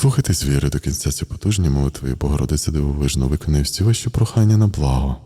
Слухайтесь віри до кінця ці потужні молитви, Богородиця дивовижно виконає всі ваші прохання на благо.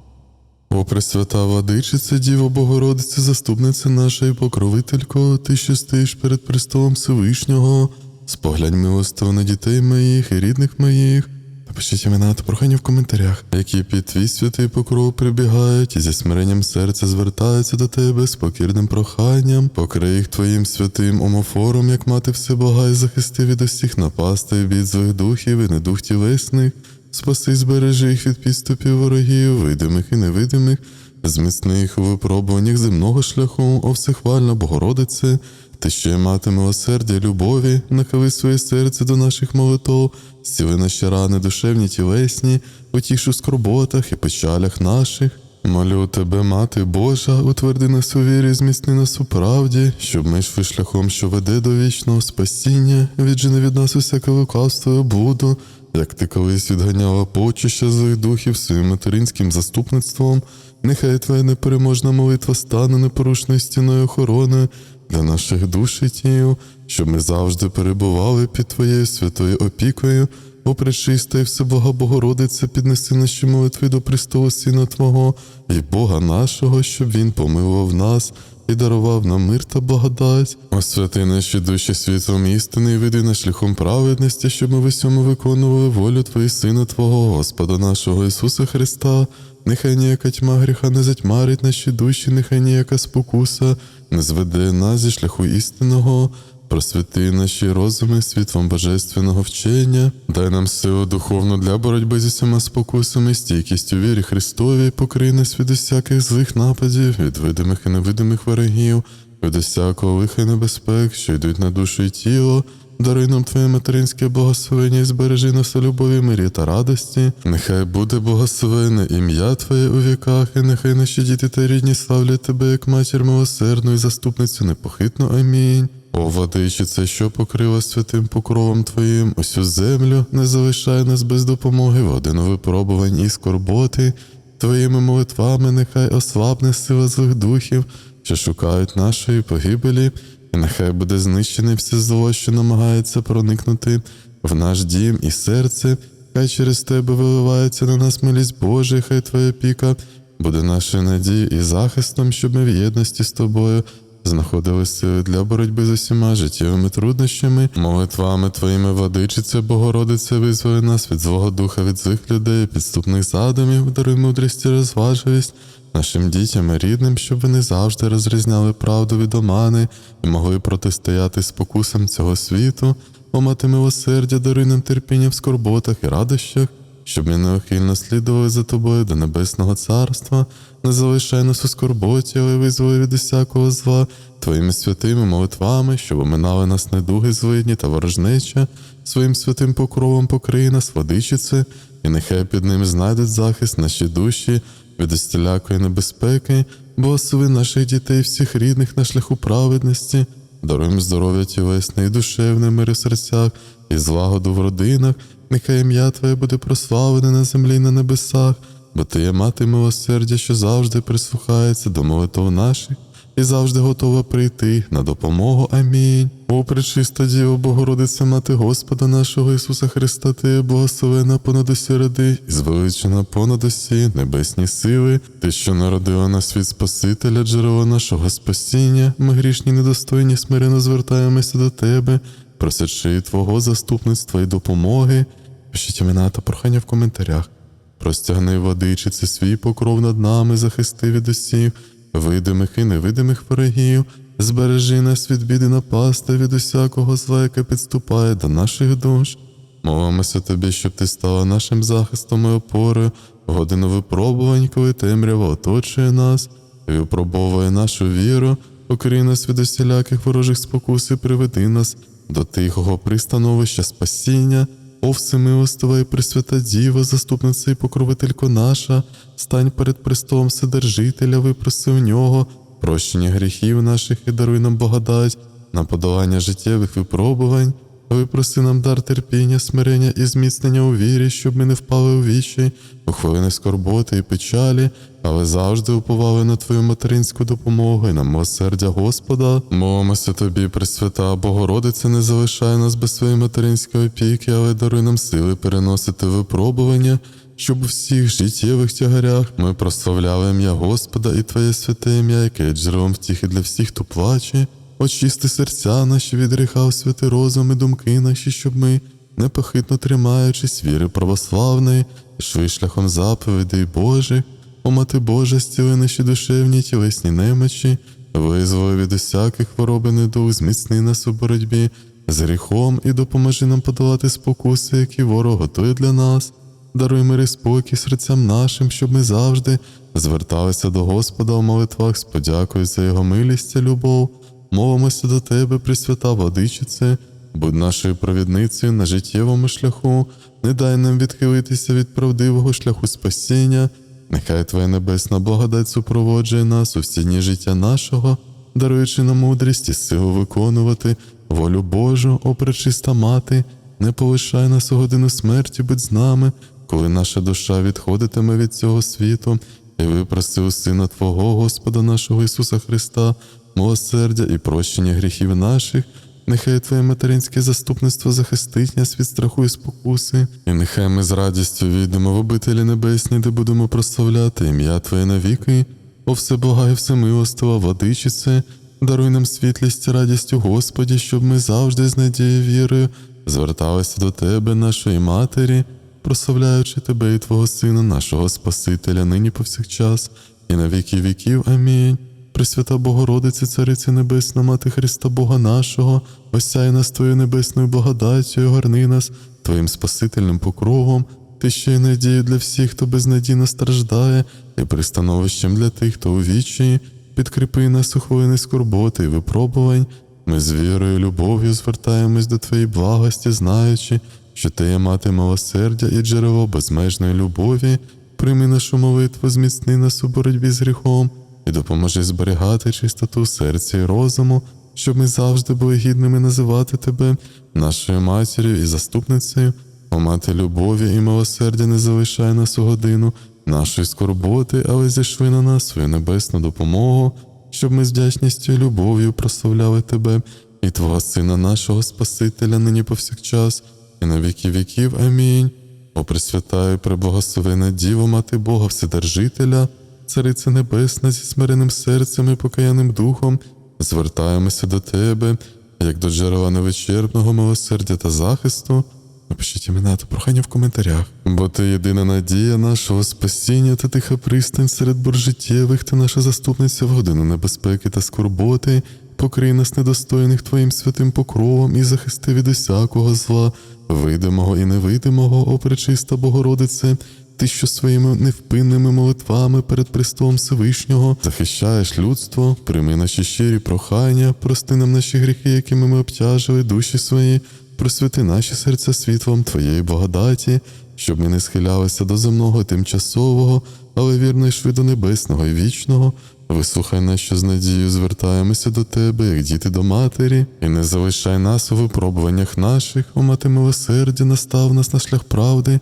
О Пресвята Владичице, Діво Богородице, заступниця наша і покровителько, ти що стоїш перед престолом Всевишнього, споглянь милостиво на дітей моїх і рідних моїх. Напишіть імена та прохання в коментарях, які під твій святий покров прибігають і зі смиренням серця звертаються до тебе з покірним проханням, покрий їх твоїм святим омофором, як мати всебога, і захисти від усіх напастей, від злих духів і недух тілесних. Спаси, збережи їх від підступів ворогів, видимих і невидимих, зміцни їх у випробуваннях земного шляху, о всехвальна Богородице, ти є мати милосердя, любові, нахили своє серце до наших молитов, зціли наші рани душевні тілесні, утіш у скорботах і печалях наших. Молю тебе, Мати Божа, утверди нас у вірі, зміцни нас у правді, щоб ми йшли шляхом, що веде до вічного спасіння, віджени від нас усяке лукавство і облуду, як ти колись відганяла почища злих духів своїм материнським заступництвом, нехай твоя непереможна молитва стане непорушною стіною охорони для наших душ і тіл, щоб ми завжди перебували під Твоєю святою опікою, о пречиста і всебога Богородиця, піднеси наші молитви до престолу Сина Твого і Бога нашого, щоб Він помилував нас і дарував нам мир та благодать. Освяти наші душі світлом істини і веди нас шляхом праведності, щоб ми в усьому виконували волю Твої Сина Твого, Господа нашого Ісуса Христа. Нехай ніяка тьма гріха не затьмарить наші душі, нехай ніяка спокуса не зведе нас зі шляху істинного. Просвіти наші розуми світлом божественного вчення, дай нам силу духовну для боротьби зі всіма спокусами, стійкість у вірі Христовій, покрий нас від усяких злих нападів, від видимих і невидимих ворогів, від усякого лиха небезпек, що йдуть на душу і тіло. Даруй нам Твоє материнське благословення і збережи нас у любові, мирі та радості. Нехай буде благословене ім'я Твоє у віках, і нехай наші діти та рідні славлять Тебе, як матір милосердну і заступницю непохитну. Амінь. О, владичице, що покрила святим покровом Твоїм усю землю, не залишай нас без допомоги в один випробувань і скорботи. Твоїми молитвами нехай ослабне сила злих духів, що шукають нашої погибелі, і нехай буде знищене все зло, що намагається проникнути в наш дім і серце, хай через тебе виливається на нас милість Божа, хай Твоя піка буде нашою надією і захистом, щоб ми в єдності з тобою знаходили сили для боротьби з усіма життєвими труднощами, молитвами Твоїми владичице, Богородице, визволи нас від злого духа, від злих людей, підступних задумів, даруй мудрість і розважливість нашим дітям і рідним, щоб вони завжди розрізняли правду від омани і могли протистояти спокусам цього світу, о мати милосердя, даруй нам терпіння в скорботах і радощах. Щоб ми неохильно слідували за тобою до Небесного Царства, не залишай нас у скорботі, але визволи від усякого зла, твоїми святими молитвами, щоб оминали нас недуги злидні та ворожнеча, своїм святим покровом покрий нас, водичице, і нехай під ним знайдуть захист наші душі від усілякої небезпеки, благослови наших дітей, всіх рідних на шляху праведності, даруємо здоров'я тілесне і душевне мир у серцях і злагоду в родинах. Нехай ім'я Твоє буде прославлене на землі і на небесах, бо Ти є мати милосердя, що завжди прислухається до молитв наших і завжди готова прийти на допомогу. Амінь. О, пречиста Діво, Богородице, Мати Господа нашого Ісуса Христа, Ти благословена понад усі роди, і звеличена понад усі небесні сили, Ти, що народила на світ Спасителя, джерело нашого спасіння, ми грішні, недостойні, смирено звертаємося до Тебе, просячи Твого заступництва і допомоги. Пишіть імена та прохання в коментарях. Простягни водичиці свій покров над нами, захисти від усіх, видимих і невидимих ворогів, збережи нас від біди напасти, від усякого зла, яке підступає до наших душ. Молимося тобі, щоб ти стала нашим захистом і опорою, в годину випробувань, коли темрява оточує нас, і випробовує нашу віру, укрий нас від усіляких ворожих спокус і приведи нас до тихого пристановища спасіння. О всемилостива і пресвята Діва, заступниця і покровителько наша, стань перед престолом Вседержителя, випроси у нього, прощення гріхів наших і даруй нам благодать на подолання життєвих випробувань, Випроси нам дар терпіння, смирення і зміцнення у вірі, щоб ми не впали у вічі, у хвилини скорботи і печалі, але завжди уповали на Твою материнську допомогу і на милосердя Господа. Молимося тобі, Пресвята, Богородице, не залишай нас без своєї материнської опіки, але даруй нам сили переносити випробування, щоб у всіх життєвих тягарях ми прославляли ім'я Господа і Твоє святе ім'я, яке є джерелом втіхи для всіх, хто плаче. Очисти серця наші від гріха, освяти розум і думки наші, щоб ми, непохитно тримаючись віри православної, йшли шляхом заповідей Божих, о Божа, стіли наші душевні тілесні немочі, визволи від усяких хвороби недуг, зміцни нас у боротьбі з гріхом і допоможи нам подолати спокуси, які ворог готує для нас. Даруй мир і спокій серцям нашим, щоб ми завжди зверталися до Господа у молитвах з подякою за його милість та любов. Мовимося до Тебе, Пресвята Владичице, будь нашою провідницею на життєвому шляху, не дай нам відхилитися від правдивого шляху спасіння. Нехай Твоя небесна благодать супроводжує нас у всі життя нашого, даруючи нам мудрість і силу виконувати волю Божу, о пречиста мати, не полишай нас у годину смерті, будь з нами, коли наша душа відходитиме від цього світу, і випроси у Сина Твого, Господа нашого Ісуса Христа, милосердя і прощення гріхів наших. Нехай Твоє материнське заступництво захистить нас від страху і спокуси, і нехай ми з радістю війдемо в обителі небесні, де будемо прославляти ім'я Твоє навіки, о все всебога і всемилостива, владичице, даруй нам світлість і радість у Господі, щоб ми завжди з надією вірою зверталися до Тебе, нашої Матері, прославляючи Тебе і Твого Сина, нашого Спасителя, нині повсякчас, і на віки віків. Амінь. Пресвята Богородице, Цариця Небесна, Мати Христа Бога нашого, осяй нас Твоєю небесною благодаттю, і огорни нас Твоїм Спасительним покровом, Ти ще й надію для всіх, хто безнадійно страждає, і пристановищем для тих, хто у вічі, підкріпи нас у хвилини скорботи і випробувань. Ми з вірою, любов'ю звертаємось до Твоєї благості, знаючи, що Ти є мати милосердя і джерело безмежної любові. Прийми нашу молитву, зміцни нас у боротьбі з гріхом і допоможи зберігати чистоту серця і розуму, щоб ми завжди були гідними називати Тебе, нашою матір'ю і заступницею. О мати любові і милосердя не залишай нас у годину нашої скорботи, але зійшли на нас свою небесну допомогу, щоб ми з вдячністю і любов'ю прославляли Тебе і Твого Сина, нашого Спасителя, нині повсякчас, і на віки віків. Амінь. О Пресвятаю, преблагословена Діво, Мати Бога, Вседержителя, Цариця Небесна зі смиреним серцем і покаяним духом, звертаємося до Тебе, як до джерела невичерпного милосердя та захисту. Напишіть імена та прохання в коментарях. Бо ти єдина надія нашого спасіння та тиха пристань серед боржиттєвих та наша заступниця в годину небезпеки та скорботи. Покрий нас недостойних Твоїм святим покровом і захисти від усякого зла, видимого і невидимого, о пречиста Богородице, ти, що своїми невпинними молитвами перед престолом Всевишнього захищаєш людство, прийми наші щирі прохання, прости нам наші гріхи, якими ми обтяжили душі свої, просвіти наші серця світлом Твоєї благодаті, щоб ми не схилялися до земного тимчасового, але вірно йшли до небесного і вічного. Вислухай нас, що з надією звертаємося до Тебе, як діти до матері, і не залишай нас у випробуваннях наших, о мати милосердя, настав нас на шлях правди,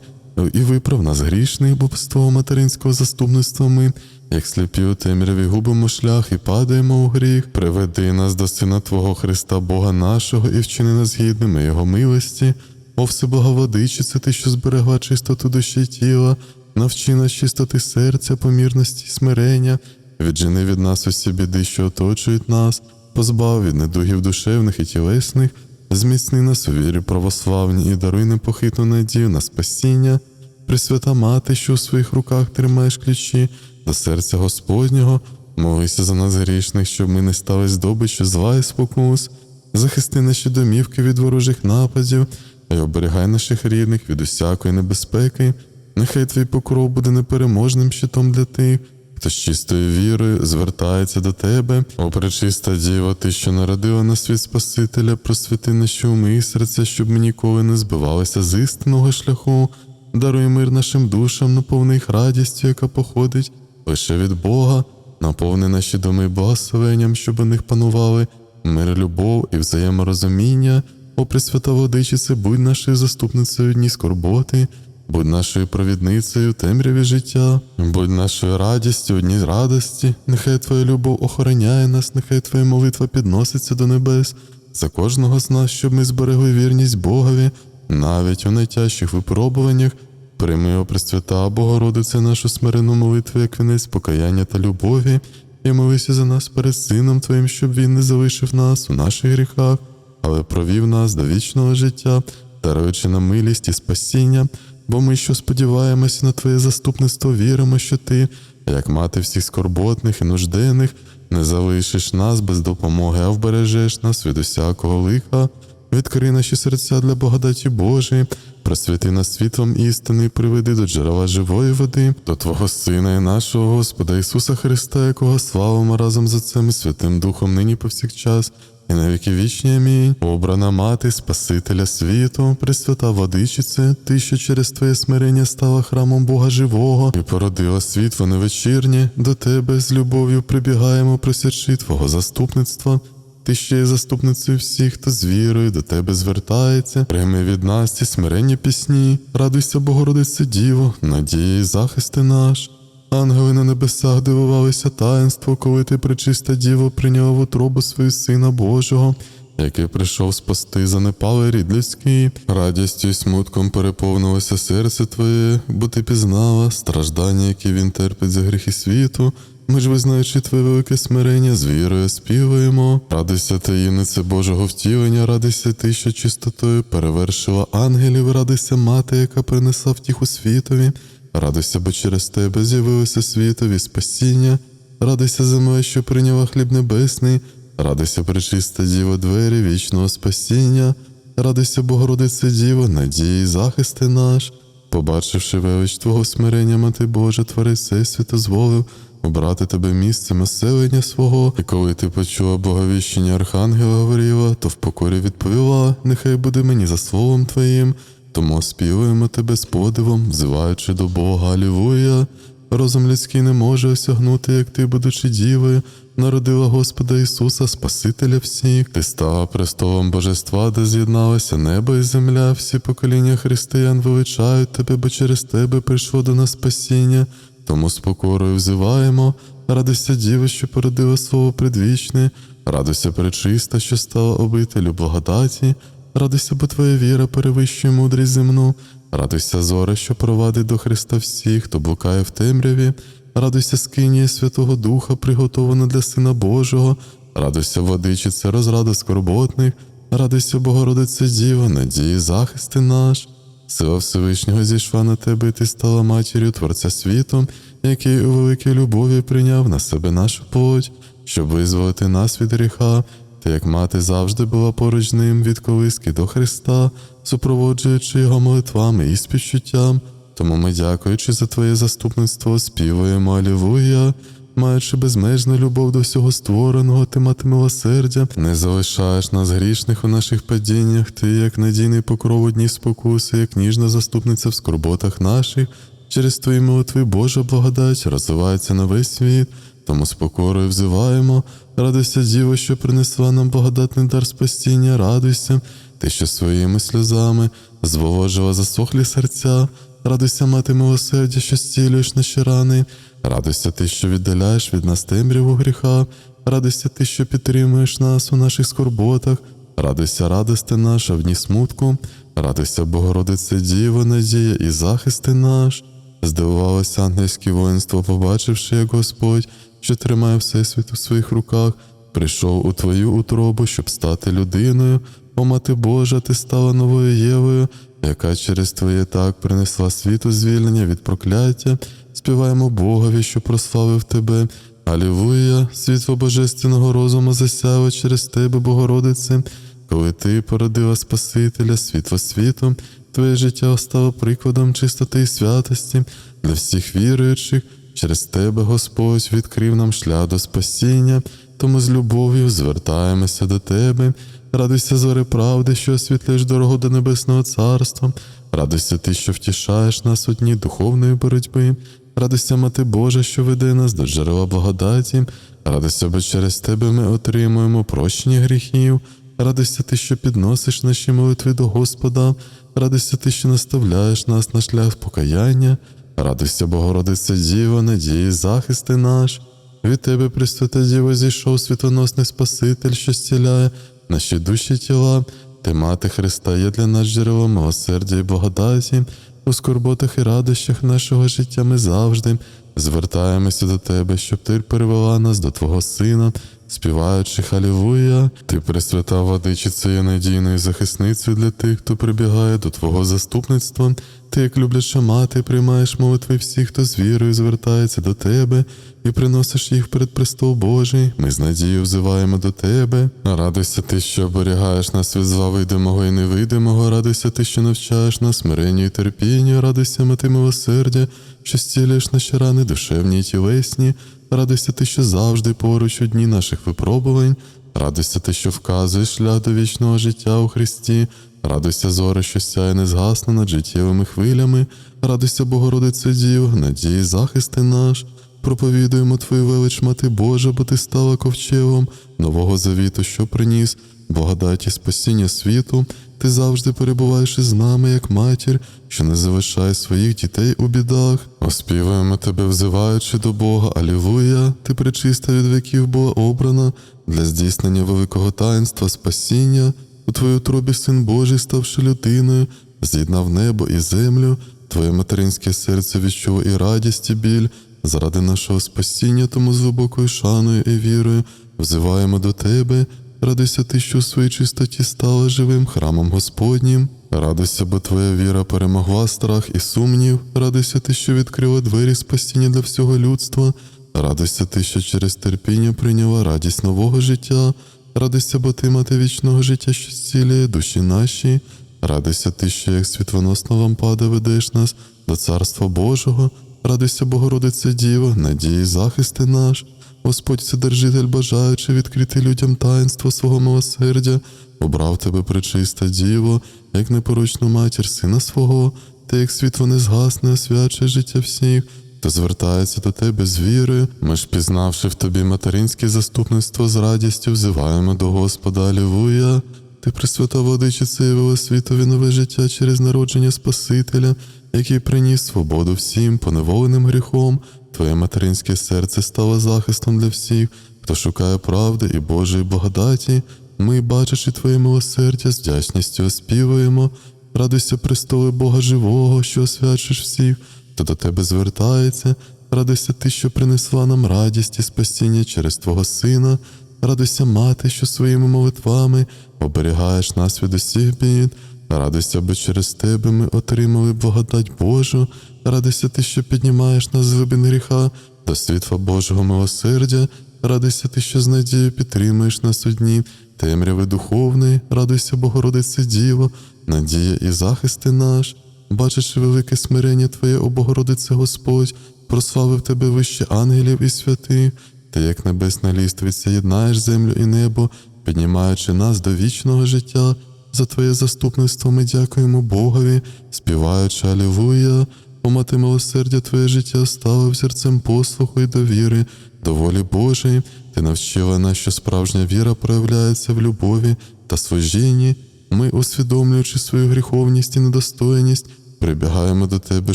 і виправ нас грішний, бо Твого материнського заступництва ми, як сліпі у темряві, губимо шлях і падаємо у гріх. Приведи нас до Сина Твого Христа, Бога нашого, і вчини нас гідними Його милості. О всеблаговодичице, ти, що зберегла чистоту душі й тіла, навчи нас чистоти серця, помірності й смирення, віджени від нас усі біди, що оточують нас, позбав від недугів душевних і тілесних, зміцни нас у вірі православній і даруй непохитну надію на спасіння, Пресвята Мати, що у своїх руках тримаєш ключі до серця Господнього, молися за нас грішних, щоб ми не стали здобиччю зла і спокус, захисти наші домівки від ворожих нападів, і оберігай наших рідних від усякої небезпеки. Нехай твій покров буде непереможним щитом для тих, хто з чистою вірою звертається до тебе, о пречиста Діва, ти, що народила на світ Спасителя, просвіти наші уми і серця, щоб ми ніколи не збивалися з істинного шляху. Даруй мир нашим душам, наповни їх радістю, яка походить лише від Бога, наповни наші доми благословенням, щоб у них панували мир, любов і взаєморозуміння. О Пресвята Владичице, будь нашою заступницею дні скорботи, будь нашою провідницею темряві життя, будь нашою радістю в дні радості, нехай Твоя любов охороняє нас, нехай Твоя молитва підноситься до небес. За кожного з нас, щоб ми зберегли вірність Богові, навіть у найтяжчих випробуваннях. Прийми, о Пресвята Богородице, нашу смирену молитву, як вінець покаяння та любові, і молися за нас перед Сином Твоїм, щоб Він не залишив нас у наших гріхах, але провів нас до вічного життя, даруючи нам милість і спасіння, бо ми, що сподіваємося на Твоє заступництво, віримо, що Ти, як мати всіх скорботних і нужденних, не залишиш нас без допомоги, а вбережеш нас від усякого лиха. Відкрий наші серця для благодаті Божої, просвіти нас світлом істини, і приведи до джерела живої води, до Твого Сина і нашого Господа Ісуса Христа, якого славимо разом з Отцем і Святим Духом нині повсякчас, і на віки вічні. Амінь. Обрана мати Спасителя світу, Пресвята Владичице, Ти, що через Твоє смирення стала храмом Бога Живого і породила світло невечірнє, до Тебе з любов'ю прибігаємо, просячи Твого заступництва. Ти ще є заступницею всіх, хто з вірою до тебе звертається. Прийми від нас ці смиренні пісні, радуйся, Богородице Діво, надії і захисти наш. Ангели на небесах дивувалися таїнству, коли ти, пречиста Діво, прийняла в утробу свою Сина Божого, який прийшов спасти занепалий рід людський. Радістю і смутком переповнилося серце твоє, бо ти пізнала страждання, які він терпить за гріхи світу. Ми ж, визнаючи твоє велике смирення, з вірою співаємо. Радуйся, таїнице Божого втілення, радуйся ти, що чистотою перевершила ангелів, радуйся мати, яка принесла втіху світові. Радуйся, бо через тебе з'явилося світові спасіння. Радуйся, земля, що прийняла хліб небесний. Радуйся, пречиста Діво, двері вічного спасіння. Радуйся, Богородице Діво, надії, захисти наш. Побачивши велич Твого смирення, Мати Божа, Творець Всесвіту зволив обрати тебе місцем оселення свого, і коли ти почула боговіщення Архангела Гавріла, то в покорі відповіла: нехай буде мені за словом Твоїм, тому співаємо тебе з подивом, взиваючи до Бога, Алілуя. Розум людський не може осягнути, як ти, будучи дівою, народила Господа Ісуса, Спасителя всіх. Ти стала престолом Божества, де з'єдналося небо і земля. Всі покоління християн величають тебе, бо через тебе прийшло до нас спасіння. Тому з покорою взиваємо, радуйся Діви, що породила слово предвічне, радуйся пречиста, що стала обителю благодаті, радуйся, бо твоя віра перевищує мудрість земну, радуйся, зоре, що провадить до Христа всіх, хто блукає в темряві, радуйся, скинія Святого Духа, приготована для Сина Божого, радуйся, владичице, розрада скорботних, радуйся, Богородице Діва, надії, захисти наш. Сила Всевишнього зійшла на тебе, і ти стала матір'ю Творця світу, який у великій любові прийняв на себе нашу плоть, щоб визволити нас від гріха, ти, як мати завжди була поруч ним від колиски до Христа, супроводжуючи його молитвами і співчуттям. Тому ми, дякуючи за Твоє заступництво, співаємо Алілуя, маючи безмежну любов до всього створеного, ти мати милосердя, не залишаєш нас грішних у наших падіннях, ти, як надійний покров у дні спокуси, як ніжна заступниця в скорботах наших, через твої молитви Божа благодать розвивається на весь світ, тому з покорою взиваємо, радуйся, Діво, що принесла нам благодатний дар спасіння, радуйся, ти, що своїми сльозами зволожила засохлі серця. Радуйся, мати милосердя, що зцілюєш наші рани. Радуйся ти, що віддаляєш від нас темряву гріха. Радуйся ти, що підтримуєш нас у наших скорботах. Радуйся, радости наша в дні смутку. Радуйся, Богородице Діво, надія і захисти наш. Здивувалося ангельське воїнство, побачивши, як Господь, що тримає Всесвіт у своїх руках, прийшов у твою утробу, щоб стати людиною. О, мати Божа, ти стала новою Євою, яка через твоє так принесла світу звільнення від прокляття. Співаємо Богові, що прославив тебе. Алілуя, світло божественного розуму засяло через тебе, Богородице, коли ти породила Спасителя, світло світу, твоє життя стало прикладом чистоти і святості для всіх віруючих. Через тебе, Господь, відкрив нам шлях до спасіння, тому з любов'ю звертаємося до тебе. Радуйся, зори правди, що освітлюєш дорогу до Небесного Царства. Радуйся ти, що втішаєш нас у дні духовної боротьби. Радуйся, Мати Божа, що веде нас до джерела благодаті. Радуйся, бо через тебе ми отримуємо прощення гріхів. Радуйся ти, що підносиш наші молитви до Господа, радуйся ти, що наставляєш нас на шлях покаяння, радуйся, Богородице Діво, надії, захисти наш. Від тебе, Пресвята Діво, зійшов світоносний Спаситель, що зціляє наші душі тіла. Ти, мати Христа, є для нас джерелом милосердя і благодаті. У скорботах і радощах нашого життя ми завжди звертаємося до тебе, щоб ти перевела нас до Твого Сина, співаючи Халілуя. Ти пресвята владичиця є надійною захисницею для тих, хто прибігає до Твого заступництва. Ти, як любляча мати, приймаєш молитви всіх, хто з вірою звертається до тебе і приносиш їх перед престол Божий. Ми з надією взиваємо до тебе. Радуйся ти, що оберігаєш нас від зла видимого і невидимого. Радуйся ти, що навчаєш нас смиренню і терпінню. Радуйся, мати милосердя, що зцілюєш наші рани душевні й тілесні. Радуйся ти, що завжди поруч у дні наших випробувань. Радуйся ти, що вказуєш шлях до вічного життя у Христі. Радуйся, зоре, що сяє незгасно над життєвими хвилями. Радуйся, Богородице Дів, надії, захисти наш. Проповідуємо Твою велич, Мати Божа, бо ти стала ковчегом нового завіту, що приніс, благодаті спасіння світу. Ти завжди перебуваєш із нами, як матір, що не залишає своїх дітей у бідах. Оспівуємо тебе, взиваючи до Бога, Алілуя, ти причиста від віків була обрана для здійснення великого таїнства спасіння. У твою тробі син Божий, ставши людиною, з'єднав небо і землю, твоє материнське серце відчуло і радість, і біль. Заради нашого спасіння, тому з глибокою шаною і вірою взиваємо до тебе. Радуйся ти, що у своїй чистоті стала живим храмом Господнім. Радуйся, бо твоя віра перемогла страх і сумнів. Радуйся ти, що відкрила двері спасіння для всього людства. Радуйся ти, що через терпіння прийняла радість нового життя. Радуйся, бо ти мати вічного життя, що зцілює душі наші. Радуйся ти, що як світлоносна лампада ведеш нас до Царства Божого. Радуйся, Богородице Діво, надії, захисти наш. Господь Вседержитель, бажаючи відкрити людям таїнство свого милосердя, обрав тебе пречиста Діво, як непорочну матір сина свого, та як світло не згасне, освячує життя всіх, хто звертається до тебе з вірою. Ми ж, пізнавши в тобі материнське заступництво з радістю, взиваємо до Господа Алілуя. Ти пресвята владичиця явила світові нове життя через народження Спасителя, який приніс свободу всім, поневоленим гріхом. Твоє материнське серце стало захистом для всіх, хто шукає правди і Божої благодаті. Ми, бачачи Твоє милосердя, з вдячністю оспівуємо. Радуйся, престоли Бога живого, що освячиш всіх, хто до тебе звертається. Радуйся ти, що принесла нам радість і спасіння через Твого Сина. Радуйся, мати, що своїми молитвами оберігаєш нас від усіх бід. Радуйся, бо через тебе ми отримали благодать Божу. Радуйся ти, що піднімаєш нас з глибин гріха до світла Божого милосердя. Радуйся ти, що з надією підтримуєш нас у дні темряви духовної. Радуйся, Богородице Діво, надія і захисти наш. Бачачи велике смирення Твоє, о Богородице Господь, прославив тебе вище ангелів і святих. Ти, як небесна ліствиця, єднаєш землю і небо, піднімаючи нас до вічного життя. За Твоє заступництво ми дякуємо Богові, співаючи Алілуя, о мати милосердя Твоє життя стало серцем послуху і довіри, до волі Божої. Ти навчила нас, що справжня віра проявляється в любові та служінні. Ми, усвідомлюючи свою гріховність і недостойність, прибігаємо до Тебе,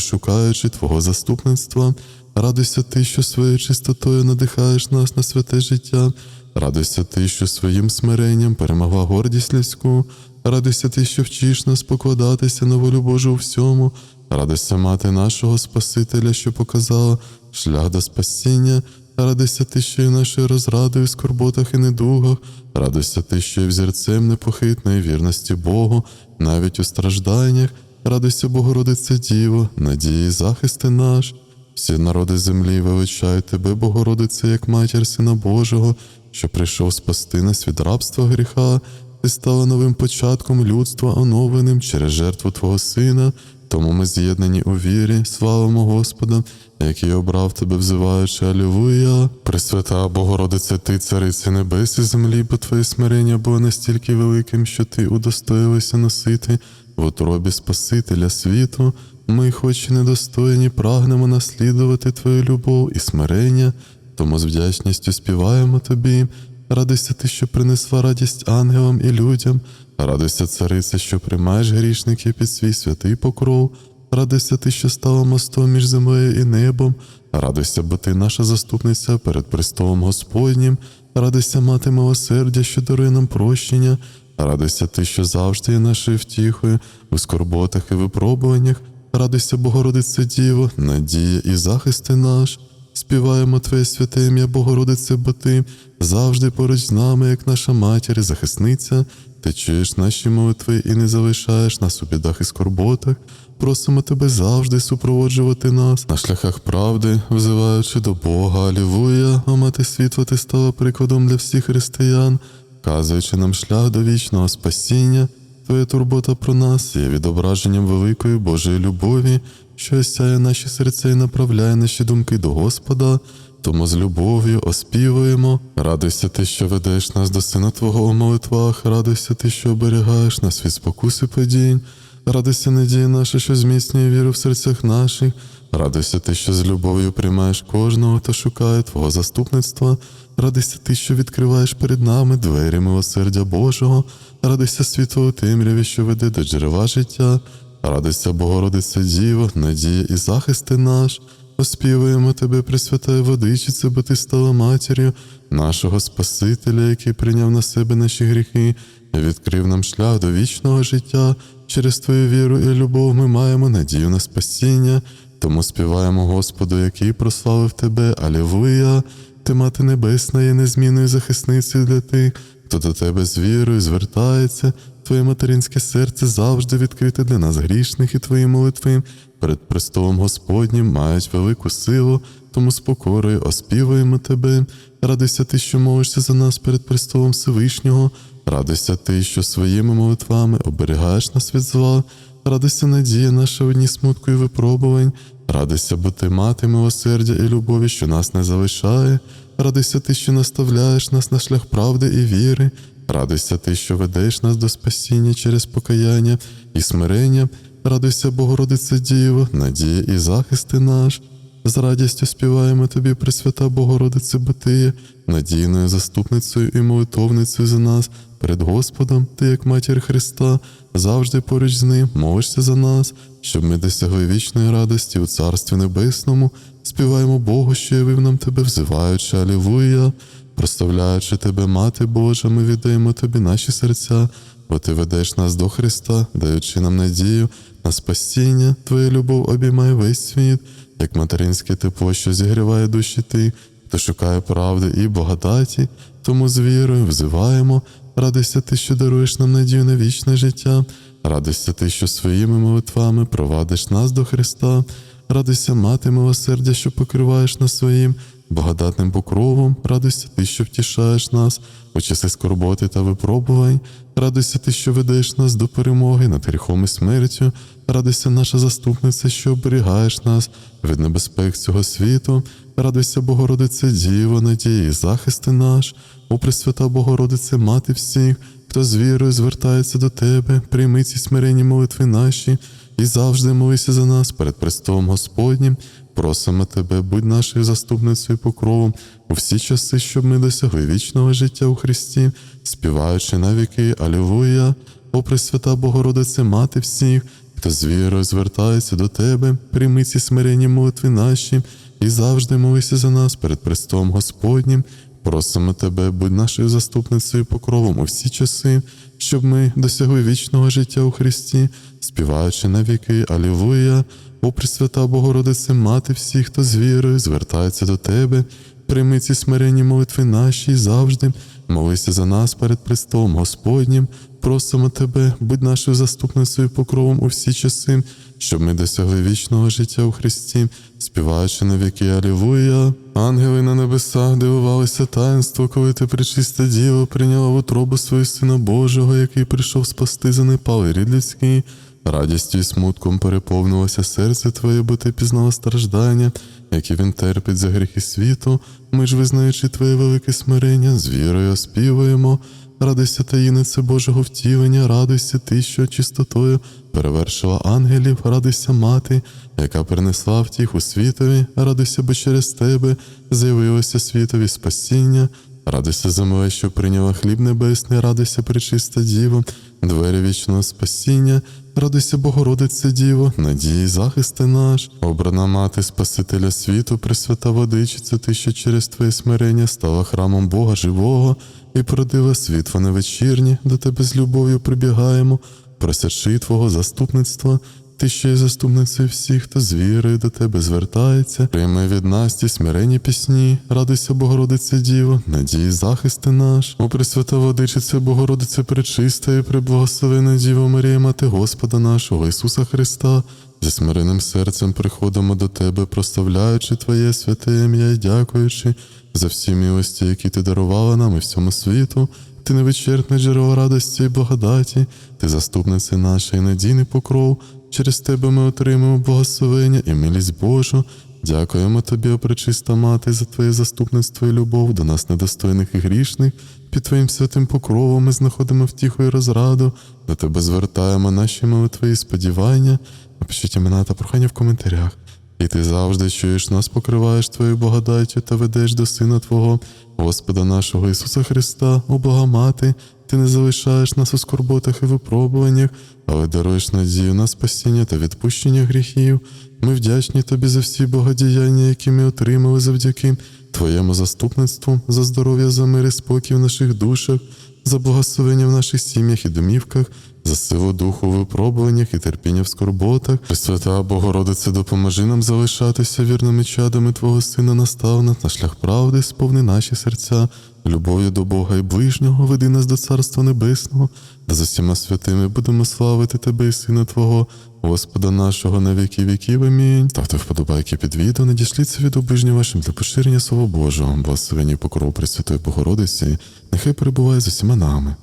шукаючи Твого заступництва. Радуйся ти, що своєю чистотою надихаєш нас на святе життя. Радуйся ти, що своїм смиренням перемогла гордість людську. Радуйся ти, що вчиш нас покладатися на волю Божу у всьому. Радуйся мати нашого Спасителя, що показала шлях до спасіння. Радуйся ти, що є нашою розрадою скорботах і недугах. Радуйся ти, що є взірцем непохитної вірності Богу, навіть у стражданнях. Радуйся, Богородице Діво, надії, захисти наш. Всі народи землі величають тебе, Богородице, як матір Сина Божого, що прийшов спасти нас від рабства гріха. Ти стала новим початком людства, оновленим через жертву Твого Сина. Тому ми з'єднані у вірі, славимо Господа, який обрав тебе, взиваючи Алілуя. Пресвята Богородице, ти, цариця небес і землі, бо твоє смирення було настільки великим, що ти удостоїлася носити в утробі Спасителя світу. Ми, хоч і недостойні, прагнемо наслідувати Твою любов і смирення, тому з вдячністю співаємо Тобі. Радуйся ти, що принесла радість ангелам і людям. Радуйся, царице, що приймаєш грішників під свій святий покров. Радуйся ти, що стала мостом між землею і небом. Радуйся, бо ти наша заступниця перед престолом Господнім. Радуйся, мати милосердя, що дарує нам прощення. Радуйся ти, що завжди є нашою втіхою у скорботах і випробуваннях. Радуйся, Богородице Діво, надія і захисти наш. Співаємо Твоє святе ім'я, Богородице, бо Ти завжди поруч з нами, як наша матір і захисниця. Ти чуєш наші молитви і не залишаєш нас у бідах і скорботах. Просимо тебе завжди супроводжувати нас на шляхах правди, взиваючи до Бога. Алілуя, о мати світла, ти стала прикладом для всіх християн, вказуючи нам шлях до вічного спасіння. Твоя турбота про нас є відображенням великої Божої любові, що осяє наші серця і направляє наші думки до Господа. Тому з любов'ю оспівуємо. Радуйся ти, що ведеш нас до сина Твого у молитвах, радуйся ти, що оберігаєш нас від спокуси падінь. Радуйся, надія наша, що зміцнює віру в серцях наших. Радуйся ти, що з любов'ю приймаєш кожного, хто шукає Твого заступництва. Радуйся ти, що відкриваєш перед нами двері милосердя Божого. Радуйся світло темряві, що веде до джерела життя. Радуйся, Богородице Діво, надія і захисти наш. Оспівуємо тебе, Пресвятая Водичице, бо ти стала матір'ю нашого Спасителя, який прийняв на себе наші гріхи і відкрив нам шлях до вічного життя. Через твою віру і любов ми маємо надію на спасіння. Тому співаємо Господу, який прославив тебе, Алілуя. Ти, мати небесна, є незмінною захисницею для тих, хто до тебе з вірою звертається. Твоє материнське серце завжди відкрите для нас грішних, і твої молитви перед престолом Господнім мають велику силу, тому з покорою оспівуємо тебе. Радуйся ти, що молишся за нас перед престолом Всевишнього. Радуйся ти, що своїми молитвами оберігаєш нас від зла. Радуйся, надія наша в дні смутку і випробувань. Радуйся, бо ти мати милосердя і любові, що нас не залишає. Радуйся ти, що наставляєш нас на шлях правди і віри. Радуйся ти, що ведеш нас до спасіння через покаяння і смирення. Радуйся, Богородице Діво, надія і захисти наш. З радістю співаємо тобі, Пресвята Богородице, бо ти є надійною заступницею і молитовницею за нас перед Господом, ти, як матір Христа, завжди поруч з ним молишся за нас, щоб ми досягли вічної радості у Царстві Небесному. Співаємо Богу, що явив нам тебе, взиваючи Алілуя. Прославляючи тебе, Мати Божа, ми віддаємо тобі наші серця, бо ти ведеш нас до Христа, даючи нам надію на спасіння, твоя любов обіймає весь світ, як материнське тепло, що зігріває душі ти, хто шукає правди і благодаті, тому з вірою взиваємо, радися ти, що даруєш нам надію на вічне життя, радися ти, що своїми молитвами провадиш нас до Христа, радися мати милосердя, що покриваєш нас своїм благодатним покровом, радуйся ти, що втішаєш нас у часи скорботи та випробувань, радуйся ти, що ведеш нас до перемоги над гріхом і смертю, радуйся, наша заступниця, що оберігаєш нас від небезпек цього світу, радуйся, Богородице, Діво, надії, і захисти наш, о Пресвята Богородице, мати всіх, хто з вірою звертається до тебе, прийми ці смиренні молитви наші, і завжди молися за нас перед престолом Господнім. Просимо тебе, будь нашою заступницею покровом у всі часи, щоб ми досягли вічного життя у Христі, співаючи на віки Алілуя, о Пресвята Богородице, мати всіх, хто з вірою звертається до тебе, прийми ці смиренні молитви наші, і завжди молися за нас перед престолом Господнім. Просимо тебе, будь нашою заступницею покровом у всі часи, щоб ми досягли вічного життя у Христі, співаючи на віки Алілуя. О Пресвята Богородице, мати всіх, хто з вірою звертається до тебе, прийми ці смиренні молитви наші і завжди, молися за нас перед престолом Господнім, просимо тебе, будь нашою заступницею покровом у всі часи, щоб ми досягли вічного життя у Христі, співаючи на віки Алілуя. Ангели на небесах дивувалися таїнство, коли ти причисте діво прийняла в утробу свою Сина Божого, який прийшов спасти занепалий рід людський. Радістю і смутком переповнилося серце Твоє, бо ти пізнала страждання, які він терпить за гріхи світу. Ми ж, визнаючи Твоє велике смирення, з вірою оспівуємо. Радуйся, таїнице Божого втілення, радуйся ти, що чистотою перевершила ангелів, радуйся мати, яка принесла втіху світові, радуйся, бо через тебе з'явилося світові спасіння. Радуйся земле, що прийняла хліб небесний, радуйся, пречиста Діво, двері вічного спасіння, радуйся, Богородице Діво, надії, захисти наш, обрана мати Спасителя світу, Пресвята Водичиця, ти, що через твоє смирення стала храмом Бога живого і породила світло невечірнє, до тебе з любов'ю прибігаємо, просячи Твого заступництва. Ти ще й заступницею всіх, хто з вірою до тебе звертається, прийми від нас ті смиренні пісні, радуйся, Богородице Діво, надії захисти наш, о Пресвята Водичиця, Богородице пречиста і преблагословена Діво Марія, Мати Господа нашого Ісуса Христа, зі смиренним серцем приходимо до Тебе, прославляючи Твоє святе ім'я і дякуючи за всі милості, які ти дарувала нам і всьому світу. Ти невичерпне джерело радості і благодаті, ти заступниця наша і надійний покров. Через тебе ми отримаємо благословення і милість Божу. Дякуємо тобі, пречиста мати, за твоє заступництво і любов до нас, недостойних і грішних. Під твоїм святим покровом ми знаходимо втіху і розраду. До тебе звертаємо наші молитви і сподівання. Напишіть імена та прохання в коментарях. І ти завжди чуєш нас, покриваєш твоєю благодаттю та ведеш до Сина Твого, Господа нашого Ісуса Христа, о Бога Мати, ти не залишаєш нас у скорботах і випробуваннях, але даруєш надію на спасіння та відпущення гріхів. Ми вдячні тобі за всі богодіяння, які ми отримали завдяки Твоєму заступництву, за здоров'я, за мир і спокій в наших душах, за благословення в наших сім'ях і домівках, за силу духу в випробуваннях і терпіння в скорботах. Пресвята Богородице, допоможи нам залишатися вірними чадами Твого Сина, наставник на шлях правди, сповни наші серця, любов'ю до Бога і ближнього, веди нас до Царства Небесного, да з усіма святими будемо славити Тебе і Сина Твого, Господа нашого на віки віків. Амінь. Ставте вподобайки під відео, надішліться від оближніх вашим для поширення Слова Божого, благословені покров Пресвятої Богородиці, нехай перебуває з усіма нами.